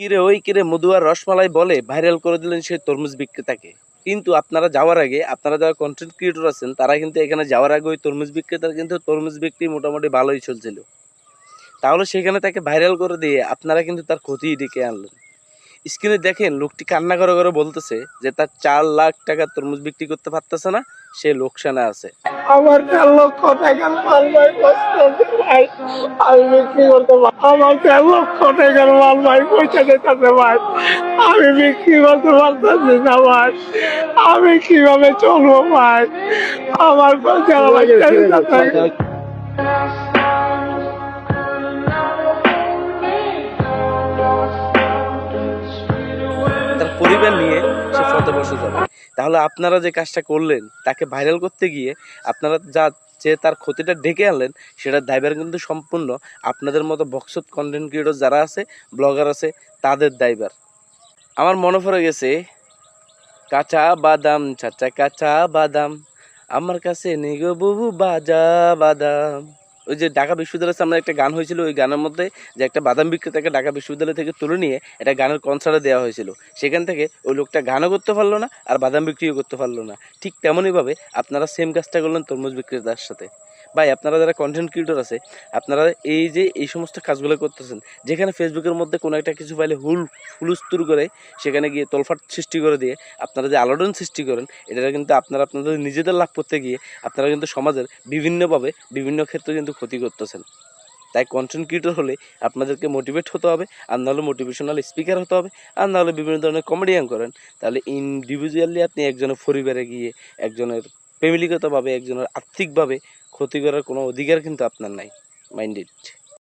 কিরে ওই কিরে মধু আর রসমালাই বলে ভাইরাল করে দিলেন সেই তরমুজ বিক্রেতাকে। কিন্তু আপনারা যাওয়ার আগে, আপনারা যারা কন্টেন্ট ক্রিয়েটর আছেন, তারা কিন্তু এখানে যাওয়ার আগে ওই তরমুজ বিক্রেতার কিন্তু তরমুজ বিক্রি মোটামুটি ভালোই চলছিল। তাহলে সেখানে তাকে ভাইরাল করে দিয়ে আপনারা কিন্তু তার ক্ষতি ডেকে আনলেন। স্ক্রিনে দেখেন, লোকটি কান্না করে করে বলতেছে যে তার চার লাখ টাকা তরমুজ বিক্রি করতে পারতেছে না, সে লোকসানে আছে। আমার চার লক্ষ টাকার আমি বিক্রি করতে আমার চার লক্ষ টাকার মাল ভাই পয়সা দিতেছে ভাই। আমি বিক্রি করতে পারতেছি না ভাই। আমি কীভাবে চলবো ভাই? আমার লাখ তার পরিবার নিয়ে সে ফতে বসে যাবে। তাহলে আপনারা যে কাজটা করলেন তাকে ভাইরাল করতে গিয়ে আপনারা যা যে তার ক্ষতিটা ঢেকে আনলেন, সেটা দায়ভার কিন্তু সম্পূর্ণ আপনাদের মতো বক্সত কন্টেন্ট ক্রিয়েটর যারা আছে ব্লগার আছে, তাদের দায়ভার। আমার মনে পড়ে গেছে, কাঁচা বাদাম, চাচা কাঁচা বাদাম, আমার কাছে নেই গো বহু বাজা বাদাম। ওই যে ঢাকা বিশ্ববিদ্যালয়ের সামনে একটা গান হয়েছিল, ওই গানের মধ্যে যে একটা বাদাম বিক্রেতাকে ঢাকা বিশ্ববিদ্যালয় থেকে তুলে নিয়ে একটা গানের কনসার্টে দেওয়া হয়েছিল। সেখান থেকে ওই লোকটা গানও করতে পারল না আর বাদাম বিক্রিও করতে পারল না। ঠিক তেমনইভাবে আপনারা সেম কাজটা করলেন তরমুজ বিক্রেতার সাথে। ভাই, আপনারা যারা কন্টেন্ট ক্রিয়েটর আছে, আপনারা এই যে এই সমস্ত কাজগুলো করতেছেন, যেখানে ফেসবুকের মধ্যে কোনো একটা কিছু পাইলে হুল হুলুস্তুর করে, সেখানে গিয়ে তোলফাট সৃষ্টি করে দিয়ে আপনারা যে আলোড়ন সৃষ্টি করেন এটা কিন্তু আপনারা আপনাদের নিজেদের লাভ করতে গিয়ে আপনারা কিন্তু সমাজের বিভিন্নভাবে বিভিন্ন ক্ষেত্রে কিন্তু ক্ষতি করতেছেন। তাই কন্টেন্ট ক্রিয়েটর হলে আপনাদেরকে মোটিভেট হতে হবে, আর নাহলে মোটিভেশনাল স্পিকার হতে হবে, আর নাহলে বিভিন্ন ধরনের কমেডিয়ান করেন। তাহলে ইন্ডিভিজুয়ালি আপনি একজনের পরিবারে গিয়ে, একজনের ফ্যামিলিগতভাবে একজনের আর্থিকভাবে ক্ষতি করার কোনো অধিকার কিন্তু আপনার নাই মাইন্ডেড